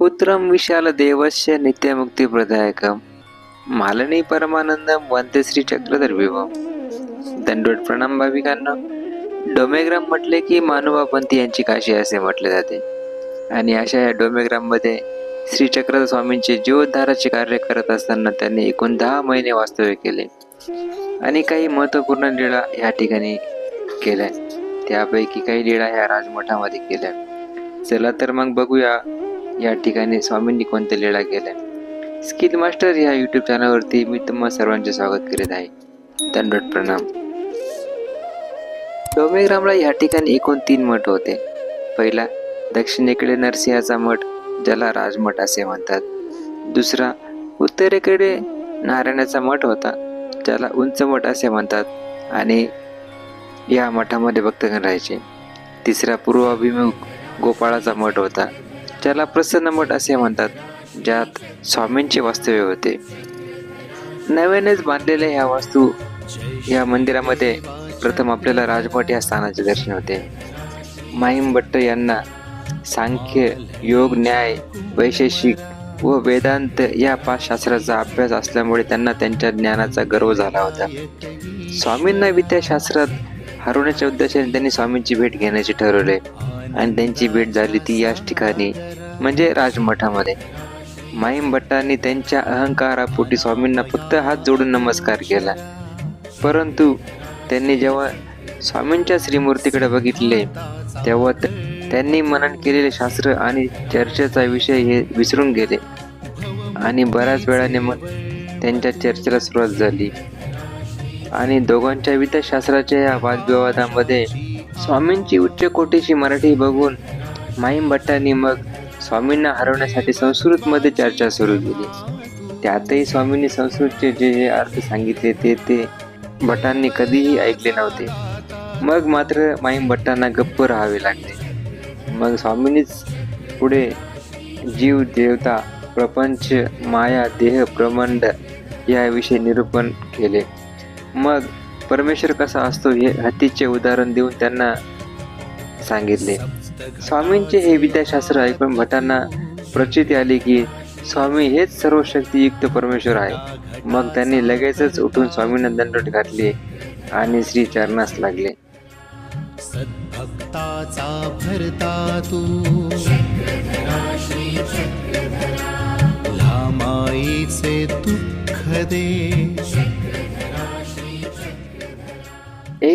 पुत्रं विशाल देवस्य नित्यमुक्तिप्रदायकं मालनी परमानंदम वंते श्री चक्रधर विभव दंडोट प्रणाम भाविकांना। डोमेग्राम म्हटले की मानोबापंथी यांची काशी असे म्हटले जाते। आणि अशा या डोमेग्राममध्ये श्री चक्रधर स्वामींचे जीवोद्धाराचे कार्य करत असताना त्यांनी एकूण दहा महिने वास्तव्य केले आणि काही महत्त्वपूर्ण लीळा ह्या ठिकाणी केल्या. त्यापैकी काही लीळा ह्या राजमठामध्ये केल्या. चला तर मग बघूया या ठिकाणी स्वामींनी कोणत्या लीळा केल्या स्किल मास्टर या यूट्यूब चॅनलवरती मी तुम्हा सर्वांचे स्वागत करीत आहे. दंडोट प्रणाम. डोमेग्रामला या ठिकाणी एकूण तीन मठ होते. पहिला दक्षिणेकडे नरसिंहाचा मठ ज्याला राजमठ असे म्हणतात. दुसरा उत्तरेकडे नारायणाचा मठ होता ज्याला उंच मठ असे म्हणतात आणि या मठामध्ये भक्तगण राहायचे. तिसरा पूर्वाभिमुख गोपाळाचा मठ होता ज्याला प्रसन्न मठ असे म्हणतात ज्यात स्वामींचे वास्तव्य होते. नव्यानेच बांधलेल्या ह्या वास्तू या मंदिरामध्ये प्रथम आपल्याला राजमठ या स्थानाचे दर्शन होते. माहीम भट्ट यांना सांख्य योग न्याय वैशेषिक व वेदांत या पाच शास्त्राचा अभ्यास असल्यामुळे त्यांना त्यांच्या ज्ञानाचा गर्व झाला होता. स्वामींना विद्याशास्त्रात हरवण्याच्या उद्देशाने त्यांनी स्वामींची भेट घेण्याचे ठरवले. आणि त्यांची भेट झाली ती याच ठिकाणी म्हणजे राजमठामध्ये. माहीम भट्टांनी त्यांच्या अहंकारापोटी स्वामींना फक्त हात जोडून नमस्कार केला. परंतु त्यांनी जेव्हा स्वामींच्या श्रीमूर्तीकडे बघितले तेव्हा त्यांनी मनन केलेले शास्त्र आणि चर्चेचा विषय हे विसरून गेले. आणि बऱ्याच वेळाने मग त्यांच्या चर्चेला सुरुवात झाली. आणि दोघांच्या विद्याशास्त्राच्या या वादविवादामध्ये स्वामींची उच्च कोटीची मराठी बघून माईम भट्टांनी मग स्वामींना हरवण्यासाठी संस्कृतमध्ये चर्चा सुरू केली. त्यातही स्वामींनी संस्कृतचे जे जे अर्थ सांगितले ते ते भटांनी कधीही ऐकले नव्हते. मग मात्र माईम भट्टांना गप्प राहावे लागले. मग स्वामींनीच पुढे जीव देवता प्रपंच माया देह प्रमंड याविषयी निरूपण केले. मग परमेश्वर कसा असतो हे हत्तीचे उदाहरण देऊन त्यांना सांगितले. स्वामींचे हे विद्याशास्त्र ऐकून भटांना प्रचिती आली की स्वामी हेच सर्व शक्तियुक्त परमेश्वर आहे. मग त्यांनी लगेचच उठून स्वामींना दंडोट घातले आणि श्री चरणास लागले. सद्भक्ताचा भरता तू. लामाईचे दुःख दे.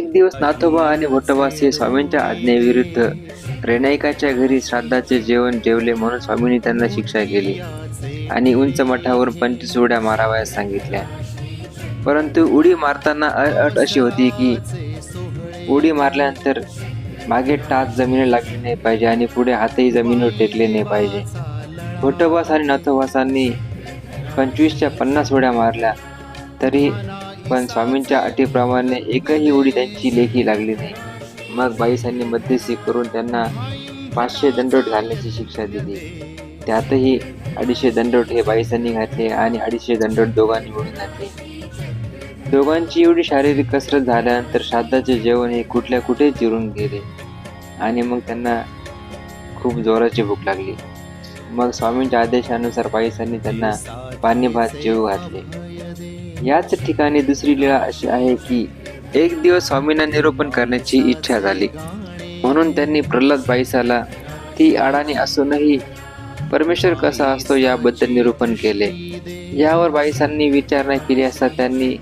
एक दिवस नाथोबा आणि भोटोबास हे स्वामींच्या आज्ञेविरुद्ध रेणायकाच्या घरी श्राद्धाचे जेवण जेवले म्हणून स्वामींनी त्यांना शिक्षा केली आणि उंच मठावरून पंचवीस उड्या मारावयास सांगितल्या. परंतु उडी मारताना अ- अट अशी होती की उडी मारल्यानंतर मागे टाच जमीन लागली नाही पाहिजे आणि पुढे हातही जमिनीवर टेकले नाही पाहिजे. भोटोबास आणि नाथोबासांनी पंचवीसच्या पन्नास उड्या मारल्या तरी पण स्वामींच्या अटीप्रमाणे एकही उडी त्यांची लेखी लागली नाही. मग बाईसांनी मध्यस्थी करून त्यांना पाचशे दंडोट घालण्याची शिक्षा दिली. त्यातही अडीचशे दंडोट हे बाईसांनी घातले आणि अडीचशे दंडोट दोघांनी मिळून घातले. दोघांची एवढी शारीरिक कसरत झाल्यानंतर श्राद्धाचे जेवण हे कुठल्या कुठे चिरून गेले आणि मग त्यांना खूप जोराची भूक लागली. मग स्वामींच्या आदेशानुसार बाईसांनी त्यांना पाणी भात जेवू घातले. याच ठिकाणी दुसरी लीळा अशी आहे की एक दिवस स्वामींना निरूपण करण्याची इच्छा झाली. म्हणून त्यांनी प्रल्हाद बाईसाला ती अडाणी असूनही परमेश्वर कसा असतो याबद्दल निरूपण केले. यावर बाईसांनी विचारणा केली असता त्यांनी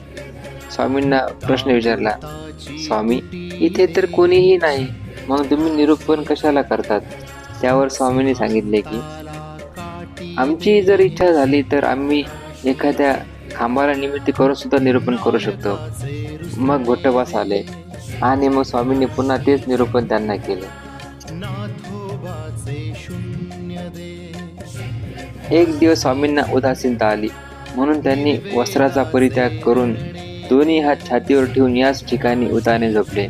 स्वामींना प्रश्न विचारला स्वामी इथे तर कोणीही नाही. मग तुम्ही निरूपण कशाला करतात? त्यावर स्वामींनी सांगितले की आमची जर इच्छा झाली तर आम्ही एखाद्या खांबाला निमित्त करून सुद्धा निरूपण करू शकतो. मग घोटवास आले आणि मग स्वामींनी पुन्हा तेच निरूपण त्यांना केले. एक दिवस स्वामींना उदासीनता आली. म्हणून त्यांनी वस्त्राचा परित्याग करून दोन्ही हात छातीवर ठेवून याच ठिकाणी उताने झोपले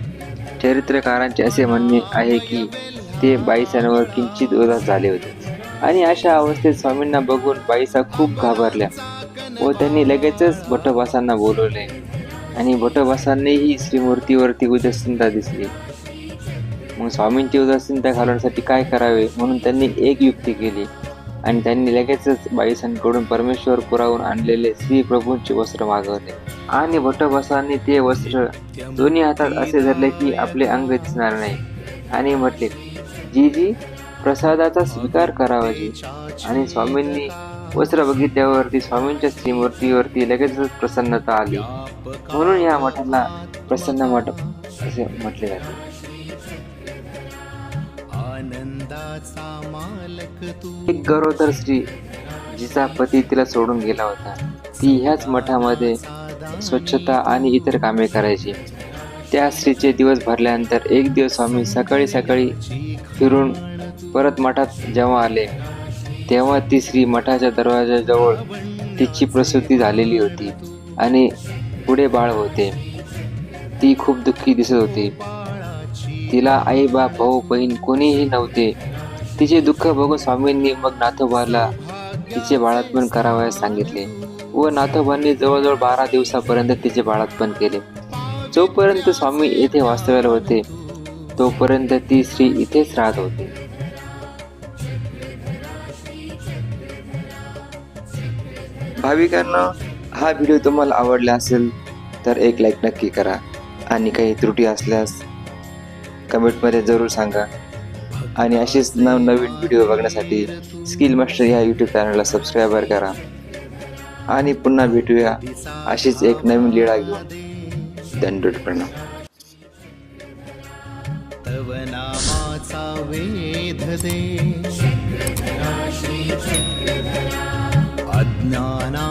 चरित्रकारांचे असे म्हणणे आहे की ते बाईसांवर किंचित उदास झाले होते. आणि अशा अवस्थेत स्वामींना बघून बाईसा खूप घाबरल्या. व त्यांनी लगेचच भट्टवासांना बोलवले. आणि भट्टवासांनीही श्रीमूर्तीवरती उदासीनता दिसली. मग स्वामींची उदासीनता घालवण्यासाठी काय करावे म्हणून त्यांनी एक युक्ती केली. आणि त्यांनी लगेचच बाईसांकडून परमेश्वर पुरावून आणलेले श्री प्रभूंचे वस्त्र मागवले. आणि भट्टबसांनी ते वस्त्र दोन्ही हातात असे धरले की आपले अंग दिसणार नाही. आणि म्हटले जी जी प्रसादाचा स्वीकार करावा जी. आणि स्वामींनी वस्त्र बघितल्यावरती स्वामींच्या श्रीमूर्तीवरती लगेचच प्रसन्नता आली. म्हणून या मठाला प्रसन्न मठ असे म्हटले जाते. एक गरोदर स्त्री जिचा पती तिला सोडून गेला होता ती ह्याच मठामध्ये स्वच्छता आणि इतर कामे करायची. त्या स्त्रीचे दिवस भरल्यानंतर एक दिवस स्वामी सकाळी सकाळी फिरून परत मठात जेव्हा आले तेव्हा ती स्त्री मठाच्या दरवाजाजवळ तिची प्रसूती झालेली होती आणि पुढे बाळ होते. ती खूप दुःखी दिसत होती. तिला आई बाप भाऊ बहीण कोणीही नव्हते. तिचे दुःख बघून स्वामींनी मग नाथोबाला तिचे बाळातपण करावयास सांगितले व नाथोबांनी जवळजवळ बारा दिवसापर्यंत तिचे बाळातपण केले. जोपर्यंत स्वामी येथे वास्तव्याला होते तोपर्यंत ती स्त्री इथेच राहत होती. भाविकांना हा व्हिडिओ तुम्हाला आवडला असेल तर एक लाईक नक्की करा. आणि काही त्रुटी असल्यास कमेंटमध्ये जरूर सांगा. आणि असेच नवनवीन व्हिडिओ बघण्यासाठी स्किल मास्टर या यूट्यूब चॅनलला सबस्क्राईबर करा. आणि पुन्हा भेटूया अशीच एक नवीन लीळा घेऊन. दंडोट प्रणाम तव नामाचा वेध दे. No, no.